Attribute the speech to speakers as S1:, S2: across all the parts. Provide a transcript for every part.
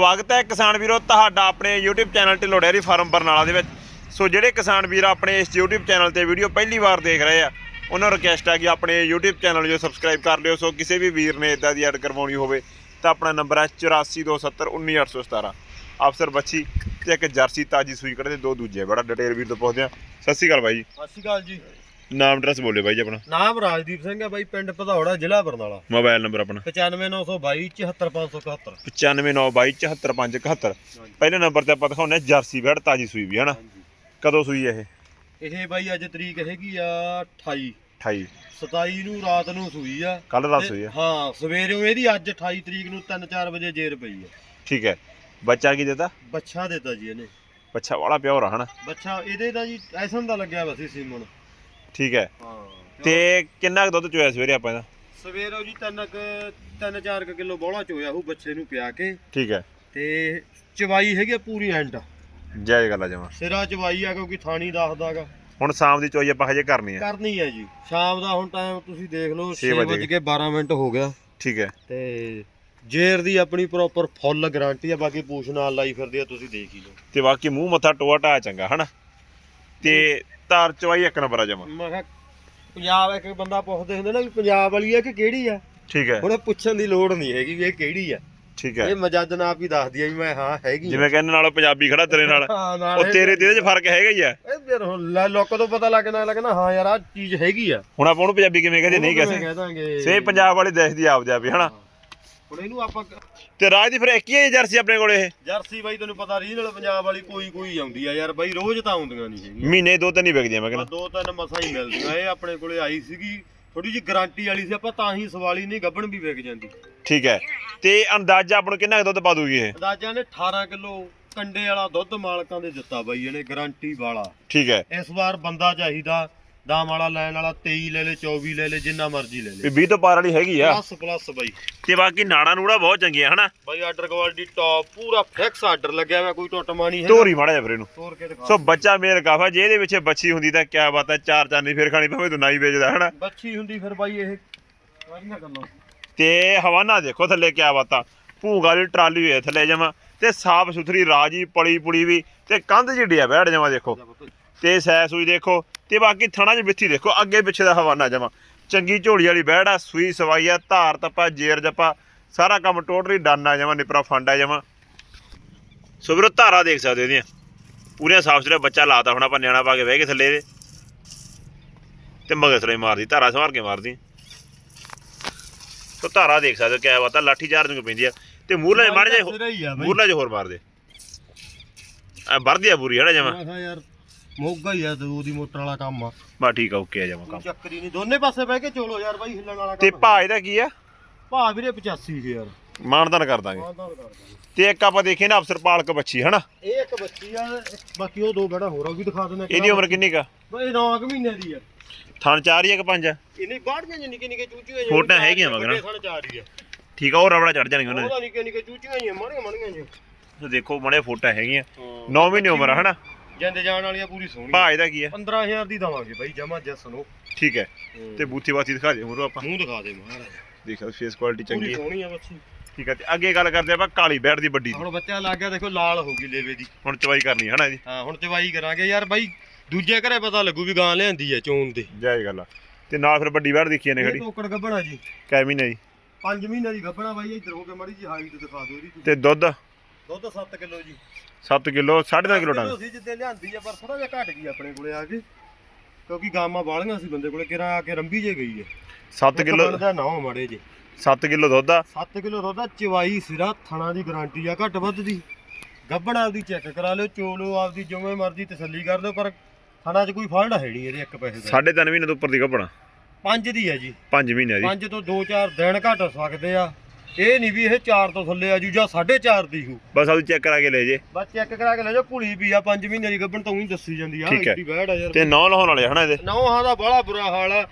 S1: ਸਵਾਗਤ ਹੈ ਕਿਸਾਨ ਵੀਰੋ, ਤੁਹਾਡਾ ਆਪਣੇ YouTube channel Dhillon dairy farm Barnala ਦੇ ਵਿੱਚ। ਸੋ ਜਿਹੜੇ ਕਿਸਾਨ ਵੀਰ ਆਪਣੇ ਇਸ YouTube ਚੈਨਲ ਤੇ ਵੀਡੀਓ ਪਹਿਲੀ ਵਾਰ ਦੇਖ ਰਹੇ ਆ, ਉਹਨਾਂ ਨੂੰ ਰਿਕਵੈਸਟ ਆ ਕਿ ਆਪਣੇ YouTube ਚੈਨਲ ਨੂੰ ਸਬਸਕ੍ਰਾਈਬ ਕਰ ਲਿਓ। ਸੋ ਕਿਸੇ ਵੀ ਵੀਰ ਨੇ ਇਦਾਂ ਦੀ ਐਡ ਕਰਵਾਉਣੀ ਹੋਵੇ, ਤਾਂ ਆਪਣਾ ਨੰਬਰ ਹੈ 8427191817 ਅਫਸਰ ਬੱਚੀ ਤੇ ਇੱਕ ਜਰਸੀ ਤਾਜੀ ਸੂਈ ਕੱਢਦੇ, ਦੋ ਦੂਜੇ। ਬੜਾ ਡਿਟੇਲ ਵੀਰ ਤੋਂ ਪੁੱਛਦੇ ਆ ਸਤਿ ਸ਼੍ਰੀ ਅਕਾਲ ਬਾਈ ਜੀ।
S2: ਸਤਿ ਸ਼੍ਰੀ ਅਕਾਲ ਜੀ।
S1: ਨਾਮ ਐਡਰੈਸ ਬੋਲਿਓ ਬਾਈ ਜੀ ਆਪਣਾ।
S2: ਨਾਮ ਰਾਜਦੀਪ ਸਿੰਘ ਹੈ ਬਾਈ ਪਿੰਡ ਭਦੌੜਾ ਜ਼ਿਲ੍ਹਾ ਬਰਨਾਲਾ।
S1: ਮੋਬਾਈਲ ਨੰਬਰ ਆਪਣਾ।
S2: 95922 74571
S1: 9592275571 ਪਹਿਲੇ ਨੰਬਰ ਤੇ ਆਪਾਂ ਦਿਖਾਉਂਦੇ ਜਰਸੀ ਬੈੜ ਤਾਜੀ ਸੂਈ ਵੀ ਹਨਾ? ਕਦੋਂ ਸੂਈ ਇਹ?
S2: ਇਹ ਬਾਈ ਅੱਜ ਤਰੀਕ ਹੈਗੀ ਆ 28
S1: 28
S2: 27 ਨੂੰ ਰਾਤ ਨੂੰ ਸੂਈ ਆ।
S1: ਕੱਲ ਰਾਤ ਸੂਈ ਆ।
S2: ਹਾਂ ਸਵੇਰੇ ਇਹਦੀ ਅੱਜ 28 ਤਰੀਕ ਨੂੰ 3-4 ਵਜੇ ਜੇਰ ਪਈ ਆ।
S1: ਠੀਕ ਹੈ। ਬੱਚਾ ਕੀ ਦਿੱਤਾ?
S2: ਬੱਚਾ ਦਿੱਤਾ ਜੀ ਇਹਨੇ।
S1: ਬੱਚਾ ਵਾਲਾ ਪਿਓਰ ਆ ਹਨਾ?
S2: ਬੱਚਾ ਇਹਦੇ ਦਾ ਜੀ ਐਸਨ ਦਾ ਲੱਗਿਆ ਵਾ ਸੀ ਸੀਮਨ।
S1: ਠੀਕ ਹੈ।
S2: ਹਾਂ।
S1: ਤੇ ਕਿੰਨਾ ਕੁ ਦੁੱਧ ਚੋਇਆ ਸਵੇਰੇ ਆਪਾਂ ਇਹਦਾ
S2: ਸਵੇਰੇ ਜੀ 3 3-4 ਕਿਲੋ ਬੋਲਾ ਚੋਇਆ ਉਹ ਬੱਚੇ ਨੂੰ ਪਿਆ ਕੇ।
S1: ਠੀਕ ਹੈ।
S2: ਤੇ ਚਵਾਈ ਹੈਗੀ ਆ ਪੂਰੀ ਐਂਡ
S1: ਜੈ ਗੱਲ ਜਮਾ।
S2: ਸਿਰਾ ਚਵਾਈ ਆ ਕਿਉਂਕਿ ਥਾਣੀ ਦੱਸਦਾਗਾ
S1: ਹੁਣ ਸ਼ਾਮ ਦੀ ਚੋਈ ਆਪਾਂ ਹਜੇ ਕਰਨੀ ਹੈ
S2: ਕਰਨੀ ਹੈ ਜੀ। ਸ਼ਾਮ ਦਾ ਹੁਣ ਟਾਈਮ ਤੁਸੀਂ ਦੇਖ ਲਓ
S1: ਛੇ
S2: 6
S1: ਵਜੇ।
S2: ਵਜੇ ਕੇ 12 ਮਿੰਟ ਹੋ ਗਿਆ।
S1: ਠੀਕ ਹੈ।
S2: ਤੇ ਜੇਰ ਦੀ ਆਪਣੀ ਪ੍ਰੋਪਰ ਫੁੱਲ ਗਾਰੰਟੀ ਆ ਬਾਕੀ ਪੂਛ ਨਾਲ ਲਾਈ ਫਿਰਦੀ ਆ ਤੁਸੀਂ ਦੇਖ ਹੀ ਲਓ।
S1: ਤੇ ਬਾਕੀ ਮੂੰਹ ਮੱਥਾ ਟੋਆ ਟਾ ਚੰਗਾ ਹਨਾ? ਤੇ ਧਾਰ ਚਵਾਈ ਇੱਕ ਨੰਬਰ ਆ ਜਮਾ।
S2: ਮੈਂ ਕਿਹਾ ਪੰਜਾਬ ਇੱਕ ਬੰਦਾ ਪੁੱਛਦੇ ਹੁੰਦੇ ਨਾ ਵੀ ਪੰਜਾਬ ਵਾਲੀ ਆ ਕਿ ਕਿਹੜੀ ਆ?
S1: ਠੀਕ ਹੈ।
S2: ਹੁਣ ਇਹ ਪੁੱਛਣ ਦੀ ਲੋੜ ਨਹੀਂ ਹੈਗੀ ਵੀ ਇਹ ਕਿਹੜੀ ਆ।
S1: ਠੀਕ ਹੈ।
S2: ਇਹ ਮਜਦ ਨਾਲ ਆਪ ਹੀ ਦੱਸਦੀ ਆ ਵੀ ਮੈਂ ਹਾਂ ਹੈਗੀ ਆ।
S1: ਜਿਵੇਂ ਕਹਿੰਦੇ ਨਾਲੋਂ ਪੰਜਾਬੀ ਖੜਾ ਤੇਰੇ ਨਾਲ।
S2: ਹਾਂ ਨਾਲ
S1: ਉਹ ਤੇਰੇ ਤੇ ਇਹਦੇ ਚ ਫ਼ਰਕ ਹੈਗਾ ਹੀ ਆ।
S2: ਇਹ ਫਿਰ ਹੁਣ ਲੈ ਲੋਕਾਂ ਤੋਂ ਪਤਾ ਲੱਗਣਾ ਲੱਗਣਾ ਹਾਂ ਯਾਰ ਆ ਚੀਜ਼ ਹੈਗੀ ਆ।
S1: ਹੁਣ ਆਪਾਂ ਉਹਨੂੰ ਪੰਜਾਬੀ ਕਿਵੇਂ ਕਹਦੇ ਨਹੀਂ
S2: ਉਹਨੂੰ
S1: ਕਹਿ
S2: ਕਹਿ ਦਾਂਗੇ।
S1: ਸੇ ਪੰਜਾਬ ਵਾਲੀ ਦੇਖਦੀ ਆਪ ਜਾ ਵੀ ਹਨਾ?
S2: ਹੁਣ ਇਹਨੂੰ ਆਪਾਂ
S1: ਤੇ ਰਾਜ ਦੀ ਫਿਰ ਇੱਕ ਹੀ ਹੈ ਜਰਸੀ ਆਪਣੇ ਕੋਲ ਇਹ?
S2: ਜਰਸੀ ਬਾਈ ਤੈਨੂੰ ਪਤਾ ਰੀਜਨਲ ਪੰਜਾਬ ਵਾਲੀ ਕੋਈ ਕੋਈ ਆਉਂਦੀ ਆ ਯਾਰ ਬਾਈ ਰੋਜ਼ ਤਾਂ ਆਉਂਦੀਆਂ ਨਹੀਂ ਹੈਗੀਆਂ।
S1: ਮਹੀਨੇ ਦੋ ਤਿੰਨ ਹੀ ਵਿਕਦੀਆਂ ਮੈਂ
S2: ਆਹ
S1: ਕਹਿੰਦਾ
S2: ਦੋ ਤਿੰਨ ਮਸਾਂ ਹੀ ਮਿਲਦੀਆਂ। ਇਹ ਆਪਣੇ ਕੋਲੇ ਆਈ ਸੀਗੀ ਥੋੜੀ ਜਿਹੀ ਗਾਰੰਟੀ ਵਾਲੀ ਸੀ ਆਪਾਂ ਤਾਂ ਹੀ ਸਵਾਲੀ ਨਹੀਂ ਗੱਬਣ ਵੀ ਵਿਕ ਜਾਂਦੀ।
S1: ਠੀਕ ਹੈ। ਤੇ ਅੰਦਾਜ਼ਾ ਆਪਾਂ ਨੂੰ ਕਿੰਨਾ ਕੁ ਦੁੱਧ ਪਾ ਦੂਗੀ ਇਹ?
S2: ਅੰਦਾਜ਼ਾ ਨੇ 18 ਕਿਲੋ ਕੰਡੇ ਵਾਲਾ ਦੁੱਧ ਮਾਲਕਾਂ ਦੇ ਦਿੱਤਾ ਬਾਈ ਇਹਨੇ ਗਾਰੰਟੀ ਵਾਲਾ।
S1: ਠੀਕ ਹੈ।
S2: ਇਸ ਵਾਰ ਬੰਦਾ ਚਾਹੀਦਾ ਦਾਮ ਵਾਲਾ ਲੈਣ ਵਾਲਾ 23 ਲੈ ਲੈ 24 ਲੈ ਲੈ ਜਿੰਨਾ ਮਰਜ਼ੀ ਲੈ ਲੈ।
S1: ਵੀ 20 ਤੋਂ ਪਾਰ ਵਾਲੀ ਹੈਗੀ ਆ।
S2: ਪਲੱਸ ਪਲੱਸ ਬਾਈ।
S1: ਤੇ ਬਾਕੀ ਨਾੜਾ ਨੂੜਾ ਬਹੁਤ ਚੰਗੀਆਂ ਹਨਾ?
S2: ਬਾਈ ਆਰਡਰ ਕੁਆਲਿਟੀ ਟੌਪ ਪੂਰਾ ਫਿਕਸ ਆਰਡਰ ਲੱਗਿਆ ਹੋਇਆ ਕੋਈ ਟੁੱਟਮਾ ਨਹੀਂ ਹੈ
S1: ਧੋਰੀ ਮਾੜਾ ਜਿਹਾ ਫਿਰ ਇਹਨੂੰ।
S2: ਤੋੜ ਕੇ ਦਿਖਾ।
S1: ਸੋ ਬੱਚਾ ਮੇਰ ਕਾਫਾ ਜੇ ਇਹਦੇ ਵਿੱਚ ਬੱਚੀ ਹੁੰਦੀ ਤਾਂ ਕਿਆ ਬਾਤ ਹੈ ਚਾਰ ਚਾਂਦੀ ਫਿਰ ਖਾਣੀ ਭਾਵੇਂ ਤੂੰ ਨਾ ਹੀ ਵੇਚਦਾ ਹਨਾ?
S2: ਬੱਚੀ ਹੁੰਦੀ ਫਿਰ ਬਾਈ ਇਹ ਸਾਰੀਆਂ ਗੱਲਾਂ।
S1: ਤੇ ਹਵਾਨਾ ਦੇਖੋ ਥੱਲੇ ਕਿਆ ਬਾਤਾਂ। ਭੂਗਾ ਵਾਲੀ ਟਰਾਲੀ ਹੋਏ ਥੱਲੇ ਜਮਾ। ਤੇ ਸਾਫ਼ ਸੁਥਰੀ ਰਾਜੀ ਪਲੀ ਪੁਲੀ ਵੀ ਤੇ ਕੰਧ ਜਿਹੜੀ ਆ ਬੈਠ ਜਮਾ ਦੇਖੋ। ਤੇ ਸੈ ਸੂਈ ਦੇਖੋ ਤੇ ਬਾਕੀ ਥਣਾ 'ਚ ਬਿੱਥੀ ਦੇਖੋ ਅੱਗੇ ਪਿੱਛੇ ਦਾ ਹਵਾਨਾ ਜਮਾ। ਚੰਗੀ ਝੋਲੀ ਵਾਲੀ ਬੈੜ ਆ ਸੂਈ ਸਵਾਈ ਆ ਧਾਰ ਤੱਪਾ ਜੇਰ ਜੱਪਾ ਸਾਰਾ ਕੰਮ ਟੋਟਲੀ ਡਨ ਆ ਜਮਾ ਨਿਪਰਾ ਫੰਡ ਆ ਜਮਾ। ਸੋ ਵੀਰੋ ਧਾਰਾ ਦੇਖ ਸਕਦੇ ਇਹਦੀਆਂ। ਪੂਰੀਆਂ ਸਾਫ਼ ਸੁਥਰਾ ਬੱਚਾ ਲਾਤਾ ਹੁਣ ਆਪਾਂ ਨਿਆਣਾ ਪਾ ਕੇ ਬਹਿ ਕੇ ਥੱਲੇ ਇਹਦੇ। ਤੇ ਮਗਰ ਸਰੇ ਮਾਰਦੀ ਧਾਰਾ ਸੰਭਾਲ ਕੇ ਮਾਰਦੀ। ਤੋ ਧਾਰਾ ਦੇਖ ਸਕਦੇ ਹੋ ਕਿਆ ਬਾਤ ਆ ਲਾਠੀ ਚਾਰਜ ਨੂੰ ਪੈਂਦੀ ਆ। ਤੇ ਮੂਰਲੇ ਮਾਰ ਜੇ ਮੂਰਲੇ 'ਚ ਹੋਰ ਮਾਰ ਦੇ। ਆ ਵਰਦੀ ਆ ਪੂਰੀ ਹੜਾ ਜਮਾ?
S2: ਯਾਰ ਮੋਗਾ ਹੀ ਆ ਤੇ ਉਹਦੀ ਮੋਟਰ ਵਾਲਾ ਕੰਮ ਆ।
S1: ਬਾ ਠੀਕ ਆ ਓਕੇ ਆ
S2: ਕੋਈ
S1: ਕੰਮ।
S2: ਚੱਕਰੀ ਨਹੀਂ ਦੋਨੇ ਪਾਸੇ ਬਹਿ ਕੇ ਚੋਲੋ ਯਾਰ ਬਾਈ ਹਿੱਲਣ ਵਾਲਾ
S1: ਤੇ
S2: ਕੰਮ
S1: ਭਾ ਇਹਦਾ ਕੀ ਆ?
S2: ਭਾ ਵੀਰੇ 85000
S1: ਮਾਨਦਾਨ ਕਰ ਦਾਂਗੇ। ਤੇ ਇੱਕ ਆਪਾਂ ਦੇਖੇ ਨਾ ਅਫਸਰ ਪਾਲਕ ਬੱਚੀ ਹਨਾ?
S2: ਇਹ ਇੱਕ ਬੱਚੀ ਆ ਬਾਕੀ ਉਹ ਦੋ ਬੜਾ ਹੋਰ ਆ ਉਹ ਵੀ ਦਿਖਾ ਦਿੰਦੇ
S1: ਇਹਦੀ ਉਮਰ ਕਿੰਨੀ ਕਾ
S2: ਬਾਈ 9 ਮਹੀਨੇ ਦੀ ਆ।
S1: ਥਣ ਚਾਰ ਹੀ ਆ ਕਿ ਪੰਜ ਆ?
S2: ਇਹਨੇ ਬਾੜੀਆਂ ਜਿ ਨਿੱਕੇ ਨਿੱਕੇ ਚੂਚੀਆਂ
S1: ਫੋਟੋਆਂ ਹੈਗੀਆਂ ਮਗਰ।
S2: ਸਾਡੇ ਚਾਰ ਹੀ ਆ।
S1: ਠੀਕ ਆ ਉਹ ਰਬੜਾ ਚੜ ਜਾਣਗੇ ਉਹਨਾਂ
S2: ਉਹਦਾ ਨਿੱਕੇ ਨਿੱਕੇ ਚੂਚੀਆਂ ਹੀ ਆ ਮਾੜੀਆਂ ਮਾੜੀਆਂ ਜੀ
S1: ਦੇ ਤੇ ਦੇਖੋ ਮੜੇ ਫੋਟਾ ਹੈਗੀਆਂ। 9 ਮਹੀਨੇ ਉਮਰ ਆ ਹਨਾ?
S2: ਜਿੰਦ ਜਾਣ ਵਾਲੀਆਂ ਪੂਰੀ ਸੋਹਣੀ
S1: ਭਾ ਇਹਦਾ ਕੀ ਆ?
S2: 15000 ਦੀ ਦਵਾਂਗੇ ਬਾਈ ਜਮਾ ਜਸ ਨੂੰ।
S1: ਠੀਕ ਹੈ। ਤੇ ਬੂਥੀ ਬਾਥੀ ਦਿਖਾ ਦੇ ਮੂਰੋ ਆਪਾਂ।
S2: ਮੂੰਹ ਦਿਖਾ ਦੇ ਮਹਾਰਾਜ।
S1: ਦੇਖੋ ਫੇਸ ਕੁਆਲਿਟੀ ਚੰਗੀ
S2: ਪੂਰੀ
S1: ਹੈ।
S2: ਸੋਹਣੀ ਆ ਬੱਚੀ।
S1: ਠੀਕ ਹੈ ਤੇ ਅੱਗੇ ਗੱਲ ਕਰਦੇ ਆਪਾਂ ਕਾਲੀ ਬੈੜ ਦੀ ਵੱਡੀ ਦੀ।
S2: ਹੁਣ ਬੱਚਾ ਲੱਗ ਗਿਆ ਦੇਖੋ ਲਾਲ ਹੋ ਗਈ ਲੇਵੇ ਦੀ।
S1: ਹੁਣ ਚਵਾਈ ਕਰਨੀ ਹੈ ਹਨਾ ਇਹਦੀ
S2: ਹਾਂ ਹੁਣ ਚਵਾਈ ਕਰਾਂਗੇ ਯਾਰ ਬਾਈ ਦੂਜੇ ਘਰੇ ਪਤਾ ਲੱਗੂ ਵੀ ਗਾਂ ਲਿਆਂਦੀ ਹੈ ਚੋਣ ਦੇ
S1: ਜਾਇ ਗੱਲ ਆ। ਤੇ ਨਾਲ ਫਿਰ ਵੱਡੀ ਬੈੜ ਦੇਖੀ ਨੇ
S2: ਇਹ
S1: ਖੜੀ।
S2: ਟੋਕੜ ਗੱਬਣਾ ਜੀ।
S1: ਕੈ ਮਹੀਨੇ ਦੀ।
S2: 5 ਮਹੀਨਿਆਂ ਦੀ ਗੱਬਣਾ ਬਾਈ ਇੱਧਰ ਹੋ ਕੇ ਮੜੀ ਜੀ ਹਾਈਟ ਦਿਖਾ ਦਿਓ ਇਹਦੀ।
S1: ਤੇ ਦੁੱਧ?
S2: ਦੁੱਧ 7 ਕਿਲੋ ਜੀ।
S1: 7 ਕਿਲੋ 7.5 ਕਿਲੋ ਟਨ।
S2: ਸੀ ਜਿੱਦੇ ਲਿਆਂਦੀ ਆ ਪਰ ਥੋੜਾ ਜਿਹਾ ਘਟ ਗਈ ਆਪਣੇ ਕੋਲੇ ਆ ਕੇ। ਕਿਉਂਕਿ ਗਾਮਾਂ ਬਾਲੀਆਂ ਸੀ ਬੰਦੇ ਕੋਲੇ ਕਿਰਾ ਆ ਕੇ ਰੰਬੀ ਜੇ ਗਈ ਹੈ
S1: 7 ਕਿਲੋ
S2: ਦਾ ਨਾ ਮੜੇ ਜੇ।
S1: 7 ਕਿਲੋ ਦੁੱਧ ਆ।
S2: 7 ਕਿਲੋ ਦੁੱਧ ਆ ਚਵਾਈ ਸਿਰਾ ਥਣਾ ਦੀ ਗਾਰੰਟੀ ਆ ਘੱਟ ਵੱਧ ਦੀ। ਗੱਬਣ ਆਪਦੀ ਚੈੱਕ ਕਰਾ ਲਿਓ ਚੋਲੋ ਆਪਦੀ ਜਿਵੇਂ ਮਰਜ਼ੀ ਤਸੱਲੀ ਕਰ ਲਿਓ ਪਰ ਥਣਾ 'ਚ ਕੋਈ ਫਾਲਟ ਹੈ ਨਹੀਂ ਇਹਦੇ ਇੱਕ ਪੈਸੇ ਦਾ।
S1: 3.5 ਮਹੀਨੇ ਤੋਂ ਉੱਪਰ ਦੀ ਕੱਪਣਾ
S2: ਪੰਜ ਦੀ ਹੈ ਜੀ।
S1: 5 ਮਹੀਨੇ ਦੀ
S2: ਪੰਜ ਤੋਂ 2-4 ਦਿਨ ਘੱਟ ਸਕਦੇ ਆ। ਇਹ ਨਹੀਂ ਵੀ ਇਹ 4 ਤੋਂ ਥੱਲੇ ਆ ਜੂ ਜਾਂ 4.5 ਦੀ ਹੋ
S1: ਬਸ ਆਪ ਚੈੱਕ ਕਰਾ ਕੇ ਲੈ ਜੇ।
S2: ਬਸ ਚੈੱਕ ਕਰਾ ਕੇ ਲੈ ਜਾਓ ਕੁੜੀ ਵੀ ਆ 5 ਮਹੀਨੇ ਦੀ ਗੱਬਣ ਤਾਂ ਉਹੀ ਦੱਸੀ ਜਾਂਦੀ ਆ
S1: ਠੀਕ ਹੈ।
S2: ਬੈੜ ਆ ਯਾਰ।
S1: ਤੇ ਨੌ ਲਾਉਣ ਵਾਲੇ ਹਨਾ ਇਹਦੇ।
S2: ਨੌਹਾਂ ਦਾ ਬੜਾ ਬੁਰਾ ਹਾਲ ਆ।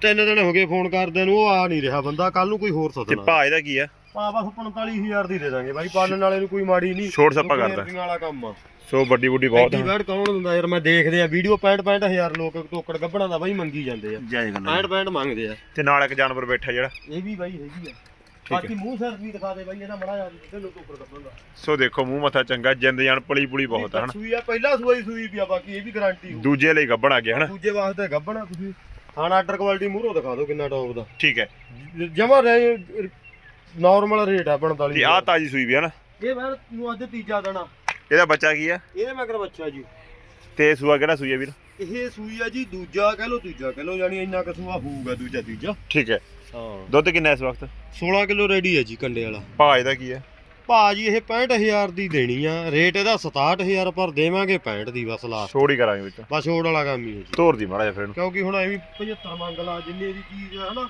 S2: ਤਿੰਨ ਦਿਨ ਹੋ ਗਏ ਫੋਨ ਕਰਦੇ ਨੂੰ ਉਹ ਆ ਨਹੀਂ ਰਿਹਾ ਬੰਦਾ ਕੱਲ ਨੂੰ ਕੋਈ ਹੋਰ
S1: ਤੇ
S2: ਸੱਦਣਾ
S1: ਭਾ ਇਹਦਾ ਕੀ ਆ?
S2: ਪਾ ਬਸ 45000 ਦੀ ਦੇ ਦਾਂਗੇ ਬਾਈ ਪਾਲਣ ਵਾਲੇ ਨੂੰ ਕੋਈ ਮਾੜੀ ਨਹੀਂ।
S1: ਛੋੜ ਛੱਪਾ ਕਰਦਾ।
S2: ਰੁਪਈਆਂ ਵਾਲਾ ਕੰਮ ਆ।
S1: ਸੋ ਵੱਡੀ ਵੱਡੀ ਬਹੁਤ
S2: ਐਡੀ ਬੈੜ ਕੌਣ ਦਿੰਦਾ ਯਾਰ ਮੈਂ ਦੇਖਦੇ ਆ ਵੀਡੀਓ 65 65000 ਲੋਕ ਟੋਕੜ ਗੱਬਣਾ ਦਾ ਬਾਈ ਮੰਗੀ ਜਾਂਦੇ ਆ।
S1: ਜਾਇ ਗੱਲ
S2: 65 65 ਮੰਗਦੇ ਆ।
S1: ਤੇ ਨਾਲ ਇੱਕ ਜਾਨਵਰ ਬੈਠਾ ਜਿਹੜਾ।
S2: ਇਹ ਵੀ ਬਾਈ ਹੈਗੀ ਆ।
S1: ਹੈ।
S2: ਬਾਕੀ ਮੂੰਹ ਸਿਰ ਵੀ ਦਿਖਾ ਦੇ ਬਾਈ ਇਹਦਾ ਮੜਾ ਜਾ ਤੇ ਲੋਕ ਉੱਪਰ ਦੱਸਦਾ
S1: ਸੋ ਦੇਖੋ ਮੂੰਹ ਮੱਥਾ ਚੰਗਾ ਜਿੰਦ ਜਾਨ ਪਲੀ ਪੁਲੀ ਬਹੁਤ ਹੈ ਹਨਾ?
S2: ਸੂਈ ਆ ਪਹਿਲਾ ਸੂਈ ਸੂਈ ਵੀ ਆ ਬਾਕੀ ਇਹ ਵੀ ਗਾਰੰਟੀ ਹੋ
S1: ਦੂਜੇ ਲਈ ਗੱਬਣ ਆ ਗਿਆ ਹਨਾ?
S2: ਦੂਜੇ ਵਾਸਤੇ ਗੱਬਣਾ ਤੁਸੀਂ ਖਾਣਾ ਆਰਡਰ ਕੁਆਲਿਟੀ ਮੂਹਰੋਂ ਦਿਖਾ ਦਿਓ ਕਿੰਨਾ ਟੌਪ ਦਾ।
S1: ਠੀਕ ਹੈ।
S2: ਜਮਾ ਨਾਰਮਲ ਰੇਟ ਆ 45
S1: ਤੇ ਆਹ ਤਾਜੀ ਸੂਈ ਵੀ ਹੈ ਨਾ
S2: ਇਹ ਮੈਂ ਨੂੰ ਅੱਜ ਤੀਜਾ ਦੇਣਾ
S1: ਇਹਦਾ ਬੱਚਾ ਕੀ ਆ?
S2: ਇਹਦੇ ਮਗਰ ਬੱਚਾ ਜੀ?
S1: ਤੇ ਸੂਆ ਕਿਹੜਾ ਸੂਈ ਆ ਵੀਰ?
S2: ਇਹ ਸੂਈ ਆ ਜੀ ਦੂਜਾ ਕਹਿ ਲਓ ਤੀਜਾ ਕਹਿ ਲਓ ਯਾਨੀ ਇੰਨਾ ਕਸੂਆ ਹੋਊਗਾ ਦੂਜਾ ਤੀਜਾ।
S1: ਠੀਕ ਹੈ।
S2: ਹਾਂ।
S1: ਦੁੱਧ ਕਿੰਨਾ ਇਸ ਵਕਤ?
S2: 16 ਕਿਲੋ ਰੈਡੀ ਹੈ ਜੀ ਕੰਡੇ ਵਾਲਾ।
S1: ਭਾਅ ਇਹਦਾ ਕੀ ਹੈ?
S2: ਭਾਜੀ ਇਹ 65000 ਦੀ ਦੇਣੀ ਆ। ਰੇਟ ਇਹਦਾ 67000 ਪਰ ਦੇਵਾਂਗੇ 65 ਦੀ ਬਸ ਲਾਸਟ
S1: ਛੋੜ ਹੀ ਕਰਾਂਗੇ ਵਿੱਚ।
S2: ਬਸ ਛੋੜ ਵਾਲਾ ਕੰਮ ਹੀ ਹੈ ਜੀ।
S1: ਤੋਰ ਦੀ ਮਾੜਾ ਜਿਹਾ ਫਿਰ ਇਹਨੂੰ।
S2: ਕਿਉਂਕਿ ਹੁਣ ਐਵੇਂ 75 ਮੰਗ ਲਾ ਜਿੰਨੇ ਦੀ ਚੀਜ਼ ਹੈ ਹਨਾ?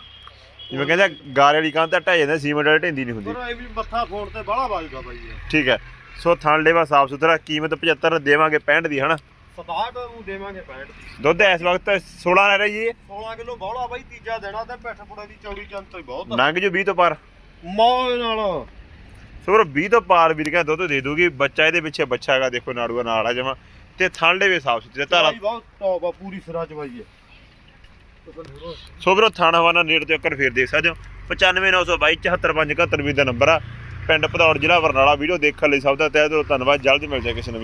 S1: ਜਿਵੇਂ ਕਹਿੰਦਾ ਗਾਰੇ ਵਾਲੀ ਕਾਂ ਤਾਂ ਢਹਿ ਜਾਂਦਾ ਸੀਮੈਂਟ ਵਾਲੀ ਢਿੰਦੀ ਨਹੀਂ ਹੁੰਦੀ।
S2: ਪਰ ਐਵੇਂ ਮੱਥਾ ਫੋਨ ਤੇ ਬਾਹਲਾ ਵੱਜਦਾ ਬਾਈ ਇਹ।
S1: ਠੀਕ ਹੈ। ਸੋ ਥਣ ਲੇਵਾ ਸਾਫ਼ ਸੁਥਰਾ ਕੀਮਤ 75 ਦੇਵਾਂਗੇ 65 ਦੀ ਹਨਾ?
S2: 67 ਨੂੰ ਦੇਵਾਂਗੇ 65 ਦੀ।
S1: ਦੁੱਧ ਇਸ ਵਕਤ 16 ਰਹਿ ਰਹੀ ਹੈ।
S2: 16 ਕਿਲੋ ਬੌਲਾ ਬਾਈ ਤੀਜਾ ਦੇਣਾ ਤੇ ਪਿੱਠ ਪੁੜੇ ਦੀ ਚੌੜੀ ਚੰਤ ਹੀ ਬਹੁਤ। ਆ
S1: ਨੰਗ ਜੋ 20 ਤੋਂ ਪਾਰ।
S2: ਮੌਜ ਨਾਲ।
S1: ਸੋ ਵੀਰੋ 20 ਤੋਂ ਪਾਰ ਵੀਰ ਕਹਿੰਦਾ ਦੁੱਧ ਦੇ ਦੂਗੀ ਬੱਚਾ ਇਹਦੇ ਪਿੱਛੇ ਬੱਚਾ ਹੈਗਾ ਦੇਖੋ ਨਾੜੂਆ ਨਾਲ ਆ ਜਮਾ। ਤੇ ਥਣ ਲੇਵੇ ਸਾਫ਼ ਸੁਥਰੇ ਧਾਰਾ।
S2: ਚਵਾਈ ਬਹੁਤ ਟੌਪ ਆ ਪੂਰੀ ਸਿਰਾ ਚਵਾਈ ਹੈ।
S1: ਸੋ ਵੀਰੋ ਥਾਣਾ ਹਵਾਨਾ ਨੇੜ ਤੇ ਅੱਕਰ ਫੇਰ ਦੇਖ ਸਕਦੇ ਹੋ। 95922 74571 ਦਾ ਨੰਬਰ ਆ। ਪਿੰਡ ਭਦੌੜ ਜ਼ਿਲ੍ਹਾ ਬਰਨਾਲਾ। ਵੀਡੀਓ ਦੇਖਣ ਲਈ ਸਭ ਦਾ ਤਹਿ ਦਿਲੋਂ ਧੰਨਵਾਦ। ਜਲਦੀ ਮਿਲ ਜਾਏ ਕਿਸੇ ਨਵੀਂ